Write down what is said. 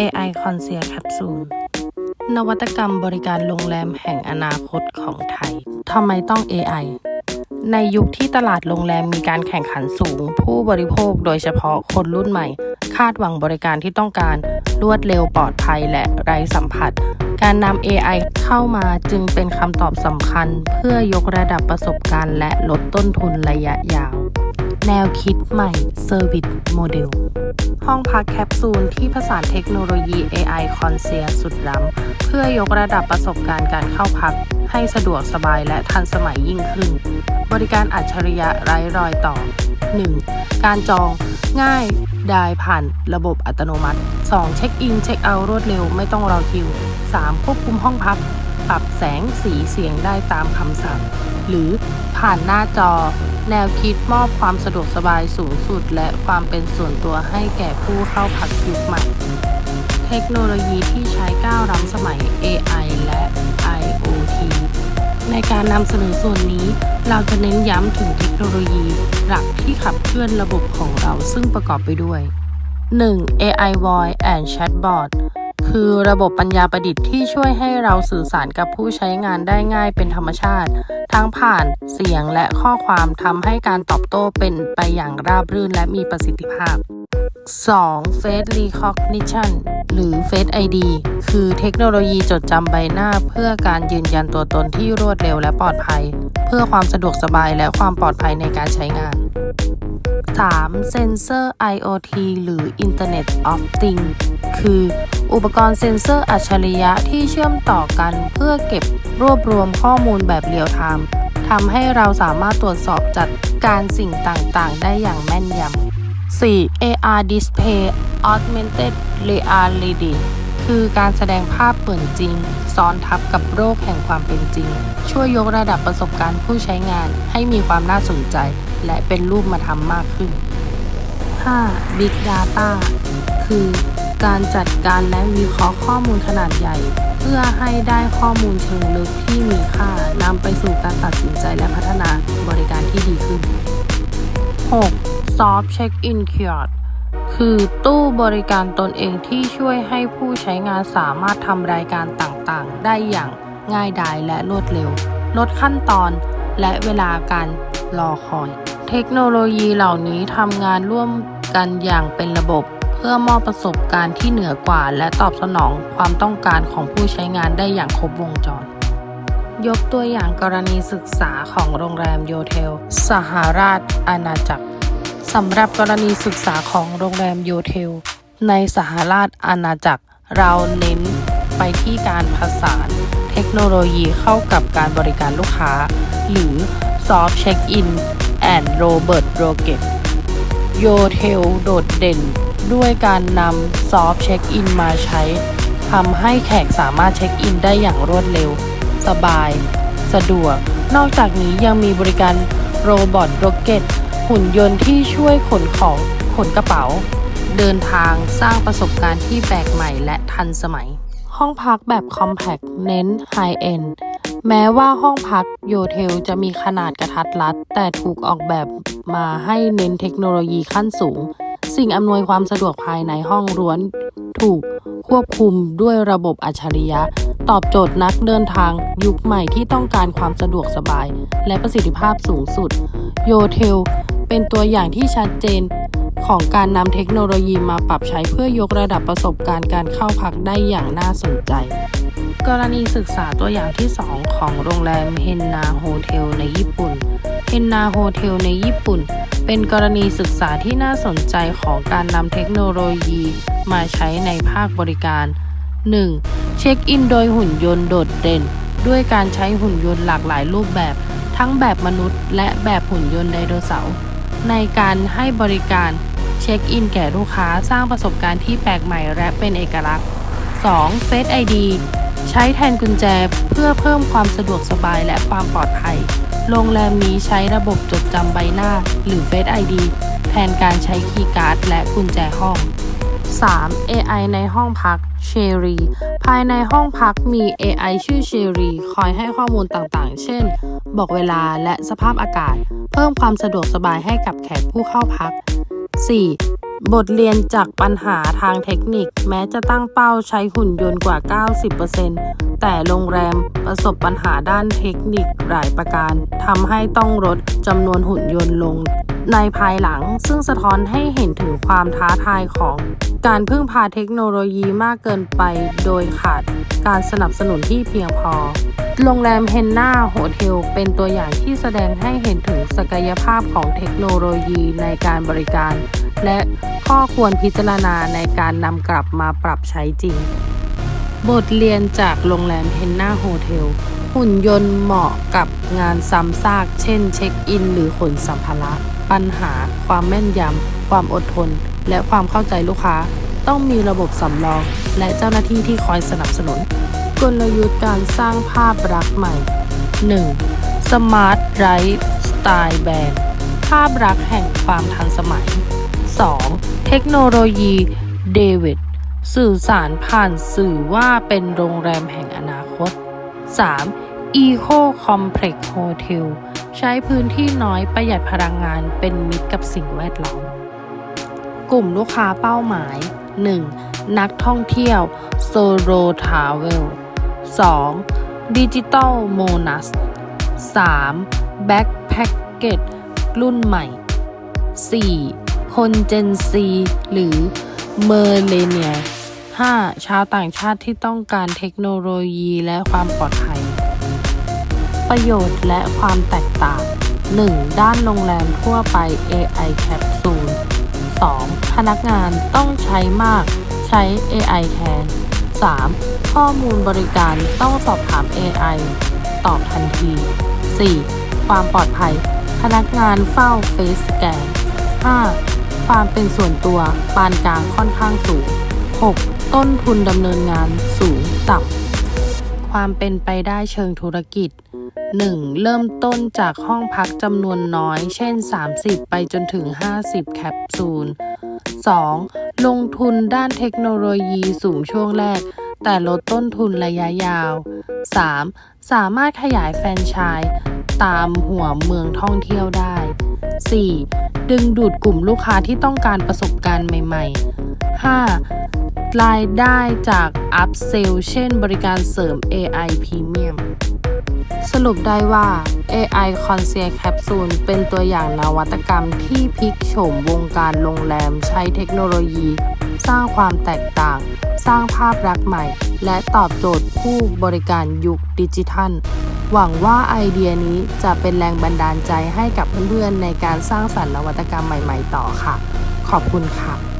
AI c o n c i e r Capsule นวัตกรรมบริการโรงแรมแห่งอนาคตของไทย ทำไมต้อง AI ในยุคที่ตลาดโรงแรมมีการแข่งขันสูง ผู้บริโภคโดยเฉพาะคนรุ่นใหม่ คาดหวังบริการที่ต้องการรวดเร็วปลอดภัยและไร้สัมผัส การนำ AI เข้ามาจึงเป็นคำตอบสำคัญ เพื่อยกระดับประสบการณ์และลดต้นทุนระยะยาว แนวคิดใหม่ Service Model ห้องพักแคปซูลที่ผสานเทคโนโลยี AI Concierge สุดล้ำ เพื่อยกระดับประสบการณ์การเข้าพัก ให้สะดวกสบายและทันสมัยยิ่งขึ้น บริการอัจฉริยะไร้รอยต่อ 1. การจองง่ายได้ผ่านระบบอัตโนมัติ 2. เช็คอิน เช็คเอาท์รวดเร็วไม่ต้องรอคิว 3. ควบคุมห้องพัก ปรับแสงสีเสียงได้ตามคำสั่ง หรือผ่านหน้าจอ แนวคิดมอบความสะดวกสบายสูงสุด และความเป็นส่วนตัวให้แก่ผู้เข้าพักยุคใหม่ เทคโนโลยีที่ใช้ก้าวล้ำสมัย AI และ IoT ในการนำเสนอส่วนนี้ เราจะเน้นย้ำถึงเทคโนโลยีหลักที่ขับเคลื่อนระบบของเราซึ่งประกอบไปด้วย 1. AI Voice and Chatbot คือระบบปัญญาประดิษฐ์ที่ช่วยให้เราสื่อสารกับผู้ใช้งานได้ง่ายเป็นธรรมชาติ ทั้งผ่านเสียงและข้อความทำให้การตอบโต้เป็นไปอย่างราบรื่นและมีประสิทธิภาพ 2. Face Recognition หรือ Face ID คือเทคโนโลยีจดจำใบหน้าเพื่อการยืนยันตัวตนที่รวดเร็วและปลอดภัย เพื่อความสะดวกสบายและความปลอดภัยในการใช้งาน 3. เซนเซอร์ IoT หรือ Internet of Things คือ อุปกรณ์เซ็นเซอร์อัจฉริยะที่เชื่อมต่อกันเพื่อเก็บรวบรวมข้อมูลแบบเรียลไทม์ทำให้เราสามารถตรวจสอบจัดการสิ่งต่างๆ ได้อย่างแม่นยำ 4. AR Display Augmented Reality คือการแสดงภาพเหมือนจริง ซ้อนทับกับโรคแห่งความเป็นจริง ช่วยยกระดับประสบการณ์ผู้ใช้งานให้มีความน่าสนใจ และเป็นรูปมาทำมากขึ้น 5. Big Data คือการจัดการและวิเคราะห์ข้อมูลขนาดใหญ่ เพื่อให้ได้ข้อมูลเชิงลึกที่มีค่านำไปสู่การตัดสินใจและพัฒนาบริการที่ดีขึ้น 6. Soft Check-in Kiosk คือตู้บริการตนเองที่ช่วยให้ผู้ใช้งานสามารถทำรายการต่างๆ ได้อย่างง่ายดายและรวดเร็ว ลดขั้นตอนและเวลาการรอคอย เทคโนโลยีเหล่านี้ทำงานร่วมกันอย่างเป็นระบบ เพื่อมอบประสบการณ์ที่เหนือกว่า และตอบสนองความต้องการของผู้ใช้งานได้อย่างครบวงจร ยกตัวอย่างกรณีศึกษาของโรงแรมโยเทล สหราชอาณาจักรสำหรับกรณีศึกษาของโรงแรมโยเทล ในสหราชอาณาจักร เราเน้นไปที่การผสานเทคโนโลยีเข้ากับการบริการลูกค้า หรือ Soft Check-in and Robert Rocket โยเทลโดดเด่น ด้วยการนำ Soft Check-in มาใช้ทำให้แขกสามารถเช็คอินได้อย่างรวดเร็ว สบาย สะดวก นอกจากนี้ยังมีบริการโรบอทโรเกตหุ่นยนต์ที่ช่วยขนของขนกระเป๋า เดินทางสร้างประสบการณ์ที่แปลกใหม่และทันสมัย ห้องพักแบบคอมแพคเน้นไฮเอน แม้ว่าห้องพักโยเทลจะมีขนาดกระทัดรัด แต่ถูกออกแบบมาให้เน้นเทคโนโลยีขั้นสูง สิ่งอำนวยความสะดวกภายในห้องร้วน ถูกควบคุมด้วยระบบอัจฉริยะ ตอบโจทย์นักเดินทางยุคใหม่ที่ต้องการความสะดวกสบาย และประสิทธิภาพสูงสุด โยเทลเป็นตัวอย่างที่ชัดเจน ของการนำเทคโนโลยีมาปรับใช้เพื่อยกระดับประสบการณ์การเข้าพักได้อย่างน่าสนใจ กรณีศึกษาตัวอย่างที่ 2 ของโรงแรมเฮนนาโฮเทลในญี่ปุ่นเฮนนาโฮเทลในญี่ปุ่น เป็นกรณีศึกษาที่น่าสนใจของการนำเทคโนโลยีมาใช้ในภาคบริการ 1. เช็คอินโดยหุ่นยนต์โดดเด่น ด้วยการใช้หุ่นยนต์หลากหลายรูปแบบ ทั้งแบบมนุษย์ และแบบหุ่นยนต์ไดโนเสาร์ในการให้บริการ เช็คอินแก่ลูกค้าสร้างประสบการณ์ที่แปลกใหม่และเป็นเอกลักษณ์ 2. Face ID ใช้แทนกุญแจเพื่อเพิ่มความสะดวกสบายและความปลอดภัย โรงแรมนี้ใช้ระบบจดจำใบหน้า หรือ Face ID แทนการใช้คีย์การ์ดและกุญแจห้อง 3. AI ในห้องพัก Sherry ภายในห้องพักมี AI ชื่อ Sherry คอยให้ข้อมูลต่างๆ เช่น บอกเวลาและสภาพอากาศ เพิ่มความสะดวกสบายให้กับแขกผู้เข้าพัก 4. บทเรียนจากปัญหาทางเทคนิค แม้จะตั้งเป้าใช้หุ่นยนต์กว่า 90%แต่โรงแรมประสบปัญหาด้านเทคนิคหลายประการทำให้ต้องลดจำนวนหุ่นยนต์ลง ในภายหลังซึ่งสะท้อนให้เห็นถึงความท้าทายของการพึ่งพาเทคโนโลยีมากเกินไป โดยขาดการสนับสนุนที่เพียงพอ โรงแรมเฮนนาโฮเทลเป็นตัวอย่างที่แสดงให้เห็นถึงศักยภาพของเทคโนโลยีในการบริการ และข้อควรพิจารณาในการนำกลับมาปรับใช้จริง บทเรียนจากโรงแรมเฮนนาโฮเทลหุ่นยนต์เหมาะกับงานซ้ำซาก เช่นเช็คอิน หรือขนสัมภาระ ปัญหา ความแม่นยำ ความอดทน และความเข้าใจลูกค้า ต้องมีระบบสำรอง และเจ้าหน้าที่ที่คอยสนับสนุน กลยุทธ์การสร้างภาพลักษณ์ใหม่ 1. Smart Right Style Brand ภาพลักษณ์แห่งความทันสมัย 2. เทคโนโลยีเดวิดสื่อสารผ่านสื่อว่าเป็นโรงแรมแห่งอนาคต 3. Eco Complex Hotel ใช้พื้นที่น้อยประหยัดพลังงานเป็นมิตรกับสิ่งแวดล้อม กลุ่มลูกค้าเป้าหมาย 1. นักท่องเที่ยว Solo Travel 2. Digital Monas 3. Backpacker รุ่นใหม่ 4. คน Gen Z หรือ m e r l e n i a l 5. ชาวต่างชาติที่ต้องการเทคโนโลยีและความปลอดภัย ประโยชน์และความแตกต่าง 1. ด้านโรงแรมทั่วไป AI Capsule 2. พนักงานต้องใช้มากใช้ AI แทน 3. ข้อมูลบริการต้องสอบถาม AI ตอบทันที 4. ความปลอดภัย พนักงานเฝ้า Face Scan 5. ความเป็นส่วนตัวปานกลางค่อนข้างสูง 6. ต้นทุนดำเนินงานสูงต่ำความเป็นไปได้เชิงธุรกิจ 1. เริ่มต้นจากห้องพักจำนวนน้อย เช่น 30 ไปจนถึง 50 แคปซูล 2. ลงทุนด้านเทคโนโลยีสูงช่วงแรก แต่ลดต้นทุนระยะยาว 3. สามารถขยายแฟรนไชส์ตามหัวเมืองท่องเที่ยวได้ 4. ดึงดูดกลุ่มลูกค้าที่ต้องการประสบการณ์ใหม่ ๆ 5. รายได้จาก Up Sell เช่นบริการเสริม AI Premium สรุปได้ว่า AI Concierge Capsule เป็นตัวอย่างนวัตกรรมที่พลิกโฉมวงการโรงแรมใช้เทคโนโลยี สร้างความแตกต่าง สร้างภาพลักษณ์ใหม่ และตอบโจทย์ผู้บริการยุคดิจิทัล หวังว่าไอเดียนี้จะเป็นแรงบันดาลใจให้กับเพื่อนๆในการสร้างสรรค์นวัตกรรมใหม่ ๆ ต่อค่ะ ขอบคุณค่ะ